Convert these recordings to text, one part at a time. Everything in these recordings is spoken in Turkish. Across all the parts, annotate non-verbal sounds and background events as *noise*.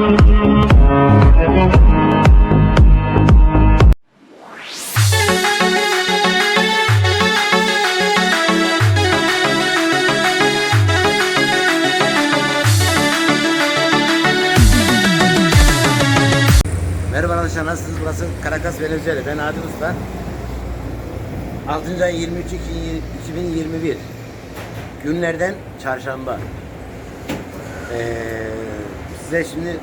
Merhaba arkadaşlar nasılsınız? Burası Karakas Venezuela. Ben Adil Usta. 6. ay 23 2021 günlerden çarşamba. Ee, size şimdi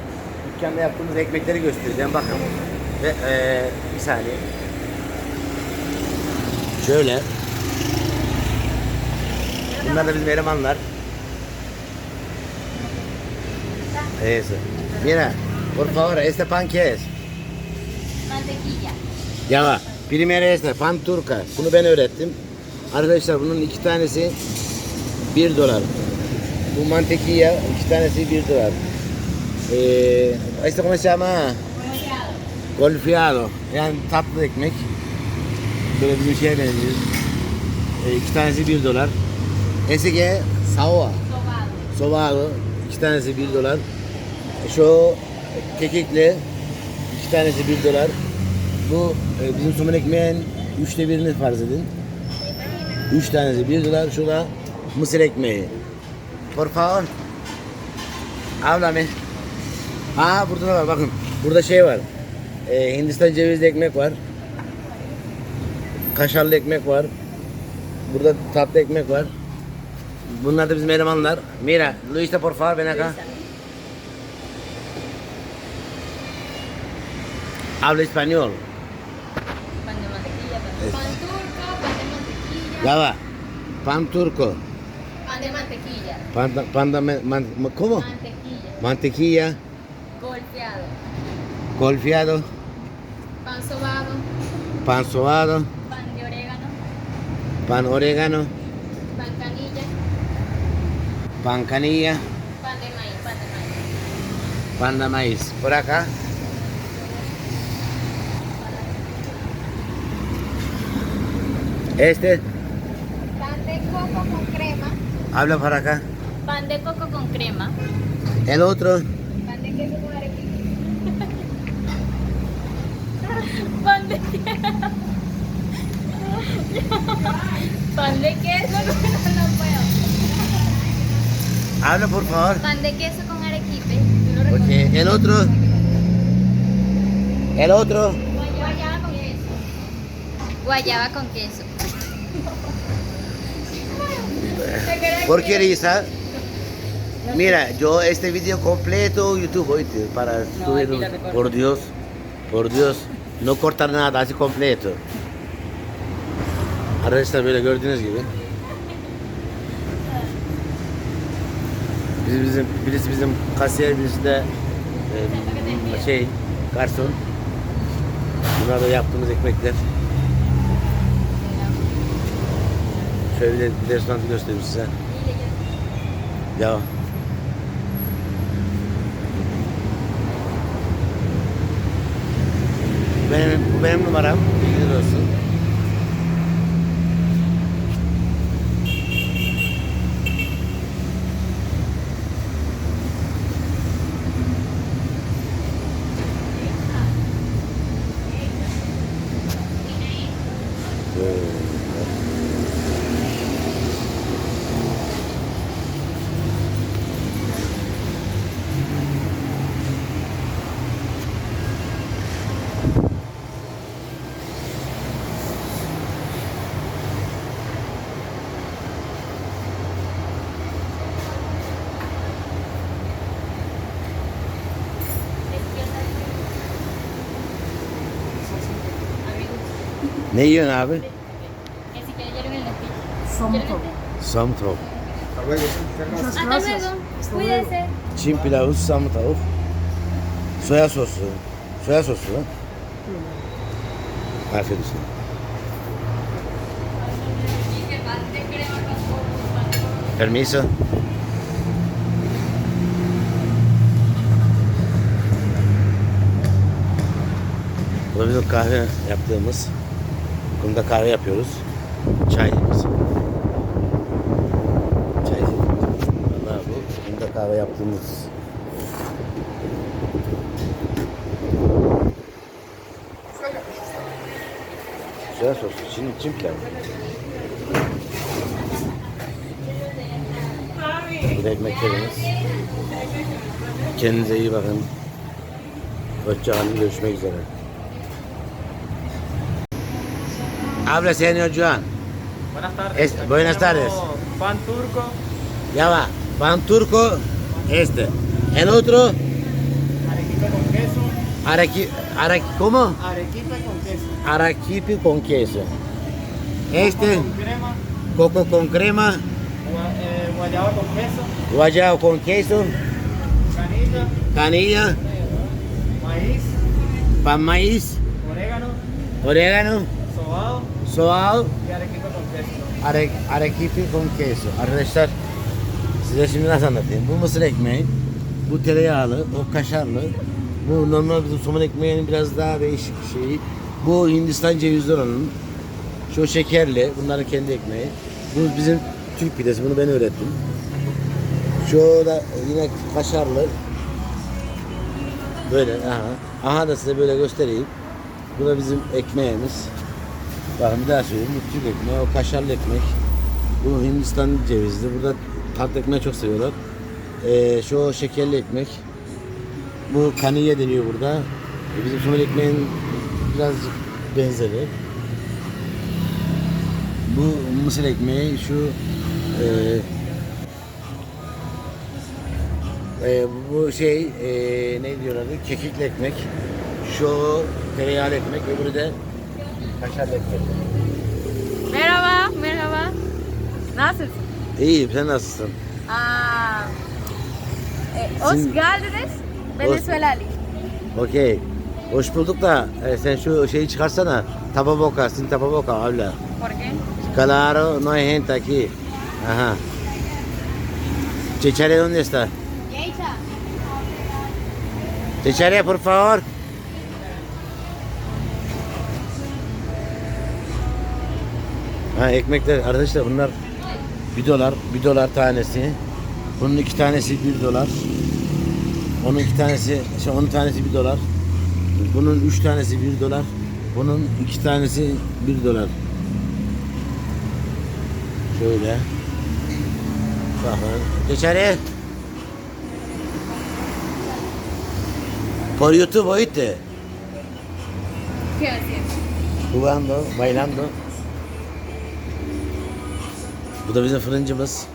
dükkanda yaptığımız ekmekleri göstereceğim. Bakın. Ve ee, bir saniye. Şöyle. Bunlar da bizim elemanlar. Eso. Mira, por favor, este pan qué es? Mantequilla. Ya va. Primero este pan turka. Bunu ben öğrettim. Arkadaşlar bunun iki tanesi 1 dolar. Bu mantequilla iki tanesi 1 dolar. Ee, este cómo se llama? Golfeado. Yani tatlı ekmek. Böyle bir şeye benziyor. Ee, iki tanesi 1 dolar. Ese que sawa. Sobado. İki tanesi 1 dolar. Şu kekikli iki tanesi 1 dolar. Bu e, bizim somun ekmeğin üçte birini farz edin. Üç tanesi 1 dolar. Şu da mısır ekmeği. Por favor. Háblame. Ha burada da var bakın. Burada şey var. E, Hindistan cevizli ekmek var. Kaşarlı ekmek var. Burada tatlı ekmek var. Bunlar da bizim elemanlar. Mira, Luisa por favor ven acá. Habla español. Pan de mantequilla. Pan turco, pan de mantequilla. Ya va. Pan turco. Pan de mantequilla. Pan, pan man- man- ¿Cómo? Mantequilla. Mantequilla. Golfeado. Pan sobado. Pan sobado. Pan de orégano. Pan orégano. Pan canilla. Pan canilla. Pan de maíz. Pan de maíz. Pan de maíz. Por acá. Este. Pan de coco con crema. Habla para acá. Pan de coco con crema. El otro. Pan de queso con Pan de Pan de queso con no puedo. Habla por favor. Pan de queso con arequipe. ¿Tú lo Porque el otro. El otro. Guayaba con queso. Guayaba con queso. Porque Risa. Mira, yo este video completo YouTube oíste, para subirlo. Por Dios, por Dios, no cortar nada, así completo. Arkadaşlar böyle gördüğünüz gibi. Bizim, bizim, birisi bizim kasiyer, birisi de e, şey, garson. Bunlar da yaptığımız ekmekler. Şöyle bir de bir de göstereyim size. Ya. Benim, benim numaram. Bilginiz olsun. Böyle. Ne yiyorsun abi? Que si quieres hielo en el espíritu. Somto. Sam tavuk. Muchas Hasta luego. Cuídese. Çin pilavı, sam tavuk. Soya sosu. Soya sosu lan. Afiyet olsun. Permiso. Bu bizim kahve yaptığımız. Bunda kahve yapıyoruz. Çay. Çay. Valla bu bunda kahve yaptığımız Güzel sos. Şimdi kim geldi? Bu da ekmeklerimiz. Kendinize iyi bakın. Hoşçakalın. Görüşmek üzere. Habla señor Juan. Buenas tardes. Es- buenas tardes. Pan turco, Ya va. Pan turco. Este. El otro. arequipe con queso, Araqui, araqui, ¿Cómo? arequipe con queso, Araquipe con queso. Este. con crema, Coco con crema. eh, guayaba con queso, Guayabo con queso. canilla, Canilla. maíz, Pan maíz. orégano, Orégano. sobao Soğan. Are, arequipe con queso. Arkadaşlar size şimdi nasıl anlatayım? Bu mısır ekmeği, bu tereyağlı, o kaşarlı. Bu normal bizim somun ekmeğinin biraz daha değişik bir şeyi. Bu Hindistan cevizli olanın. Şu şekerli, bunların kendi ekmeği. Bu bizim Türk pidesi, bunu ben öğrettim. Şu da yine kaşarlı. Böyle, aha. Aha da size böyle göstereyim. Bu da bizim ekmeğimiz. Bakın bir daha söyleyeyim. Türk ekmeği, o kaşarlı ekmek. Bu Hindistan cevizli. Burada tatlı ekmeği çok seviyorlar. Ee, şu şekerli ekmek. Bu kaniye deniyor burada. Ee, bizim somel ekmeğin birazcık benzeri. Bu mısır ekmeği şu e, e, bu şey e, ne diyorlar? Kekikli ekmek. Şu tereyağlı ekmek. Öbürü de kaşarlı ekmek. Merhaba, merhaba. Nasılsın? İyiyim sen nasılsın? Aa, e, hoş Sizin- geldiniz. Venezuelali. Okey. Hoş bulduk da e, sen şu şeyi çıkarsana. Tapaboca, sin tapaboca habla. ¿Por qué? Claro, no hay gente aquí. Ajá. Chechare, ¿dónde está? Geisha. Chechare, por favor. Ha ekmekler arkadaşlar bunlar bir dolar, bir dolar tanesi. Bunun iki tanesi bir dolar. Onun iki tanesi, şey onun tanesi bir dolar. Bunun üç tanesi bir dolar. Bunun iki tanesi bir dolar. Şöyle. Bakın. Geçeri. Por YouTube oíste. ¿Qué haces? Jugando, bailando. Bu da bizim fırıncımız.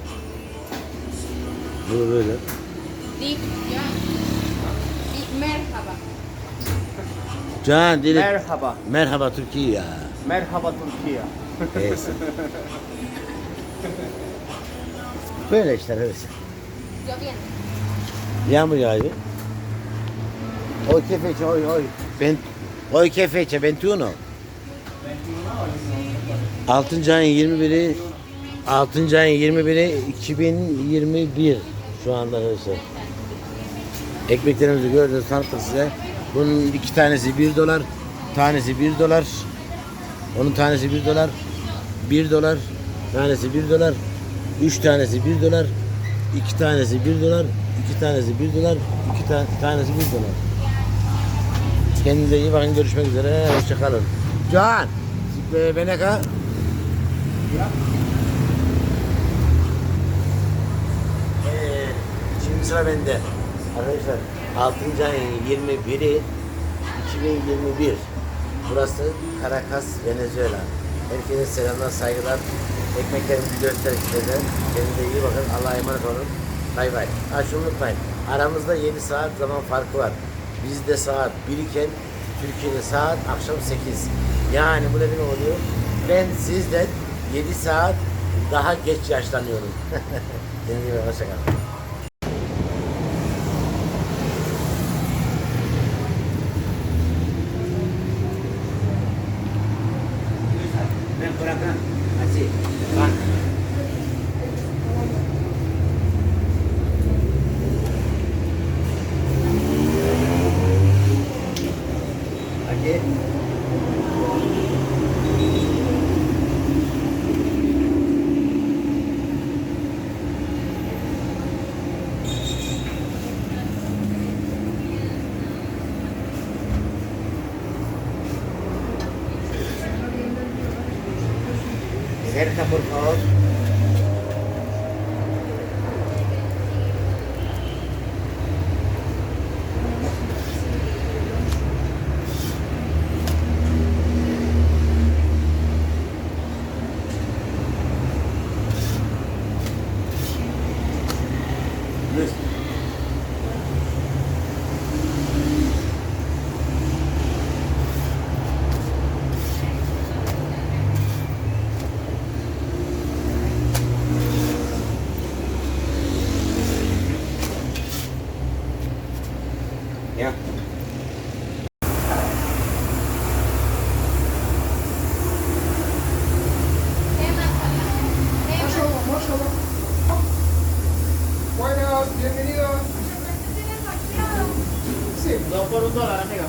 Bu böyle. Ya. Di, merhaba. Can dili. Merhaba, Merhaba Türkiye. merhaba Turquía. Neyse. Böyle işte öyle. Yo bien. Yağmur yağıyor. Hoy fecha, hoy, hoy. Ben, hoy que fecha, 21. 6. ayın 21'i 6. ayın 21'i 2021 şu anda arkadaşlar. Ekmeklerimizi gördünüz tanıttık size. Bunun iki tanesi 1 dolar, tanesi 1 dolar. Onun tanesi 1 dolar. 1 dolar, tanesi 1 dolar. 3 tanesi 1 dolar. 2 tanesi 1 dolar. 2 tanesi 1 dolar. 2 ta tanesi 1 dolar. Kendinize iyi bakın. Görüşmek üzere. Hoşçakalın. Can, e, ven acá. Ee, şimdi sıra bende. Arkadaşlar 6. ayın 21'i 2021. Burası Caracas, Venezuela. Herkese selamlar, saygılar. Ekmeklerimizi gösterdik size. Kendinize iyi bakın. Allah'a emanet olun. Bay bay. Ha şunu unutmayın. Aramızda 7 saat zaman farkı var. Bizde saat 1 iken Türkiye'de saat akşam 8. Yani bu ne demek oluyor? Ben sizden 7 saat daha geç yaşlanıyorum. *laughs* Kendinize iyi bakın. Hoşçakalın. Por favor. Bienvenidos. Sí, Dos por un dólar, amiga.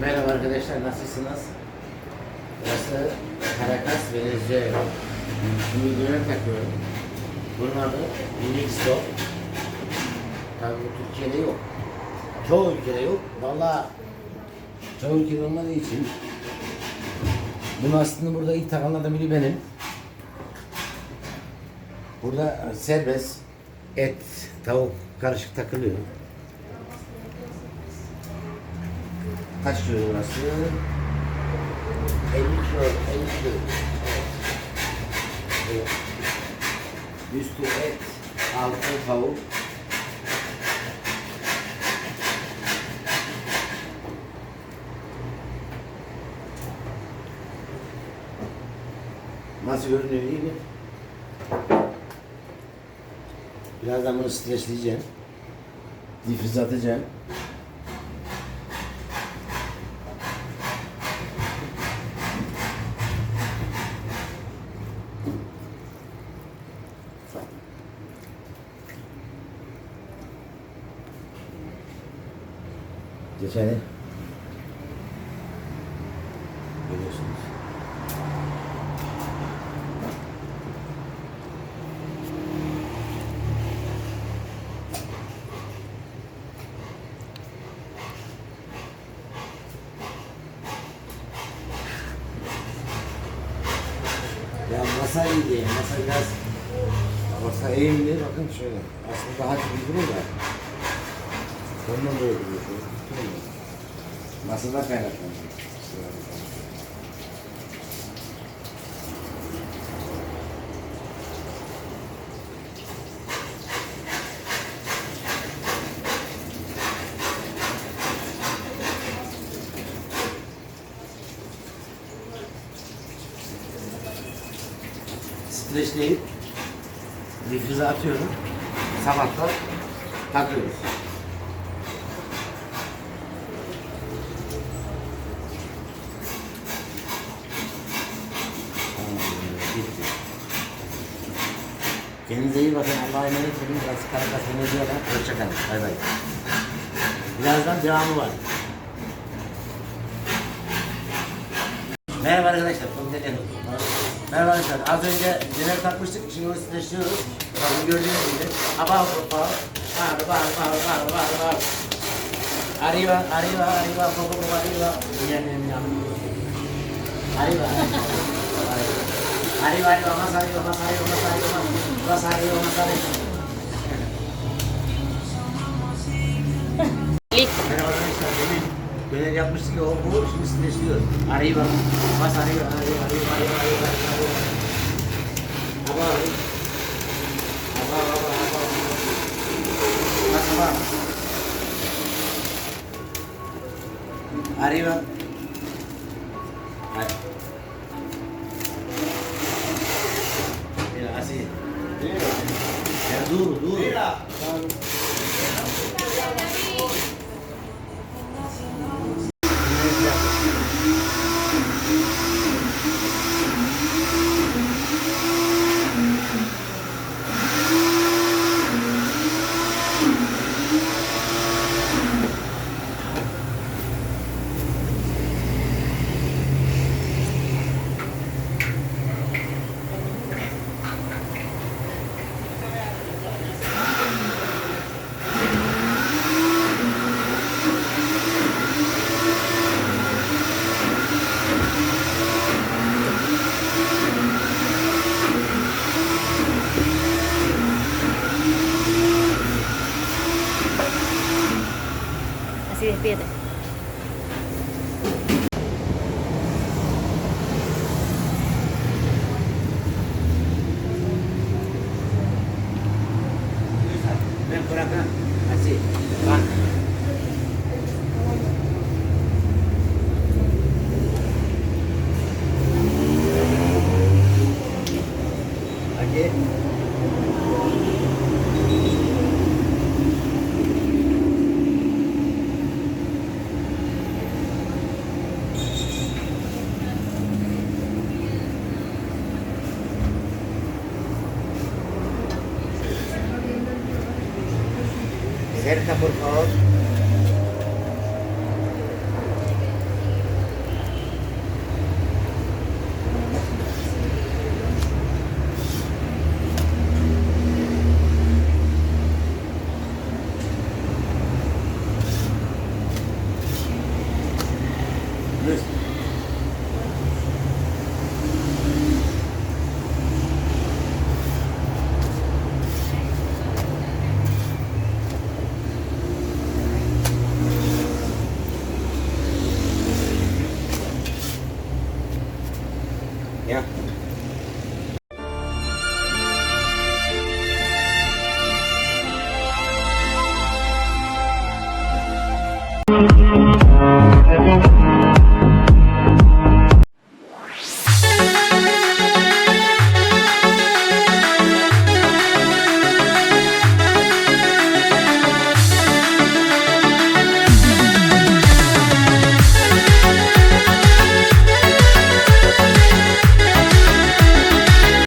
Merhaba arkadaşlar, nasılsınız? Burası Caracas, Venezuela. Şimdi dönem takıyorum. Bunun adı Unique Stop. Tabii bu Türkiye'de yok. Çoğu ülkede yok. Vallahi çoğu ülkede olmadığı için bunu aslında burada ilk takanlardan biri benim. Burada serbest et, tavuk karışık takılıyor. Kaç kilo burası? 50 kilo, 50 kilo. Evet. Üstü et, altı tavuk. Nasıl görünüyor iyi mi? Birazdan bunu streçleyeceğim. Difrize atacağım. Geçeni görüyorsunuz. Ya masa iyi değil, masa biraz masa eğimli, bakın şöyle. Aslında daha çok da. Ondan böyle duruyor. Masadan kaynaklanıyor. Streçleyip difrize atıyorum. Sabahlar takıyoruz. Kendinize iyi bakın. Allah'a emanet olun. Burası Karakas Venezuela. Hoşçakalın. Bay bay. Birazdan devamı var. Merhaba arkadaşlar. Komutan Yanım. Merhaba arkadaşlar. Az önce döner takmıştık. Şimdi onu streçliyoruz. Bakın gördüğünüz gibi. Por favor. Paro, paro, paro, paro, paro, paro. Arriba, arriba, arriba, poco, poco arriba. Bien, bien, bien. Arriba. Arriba, arriba, más arriba, más arriba, más arriba, más, más arriba, más arriba. Listo. Merhaba arkadaşlar. Demin döner yapmıştık ya o bu. Şimdi streçliyoruz. Arriba, más arriba, arriba, arriba, arriba, arriba, arriba. Abajo. Abajo, abajo, abajo. Más abajo. Arriba. Ahí. Es duro, duro. por Ya.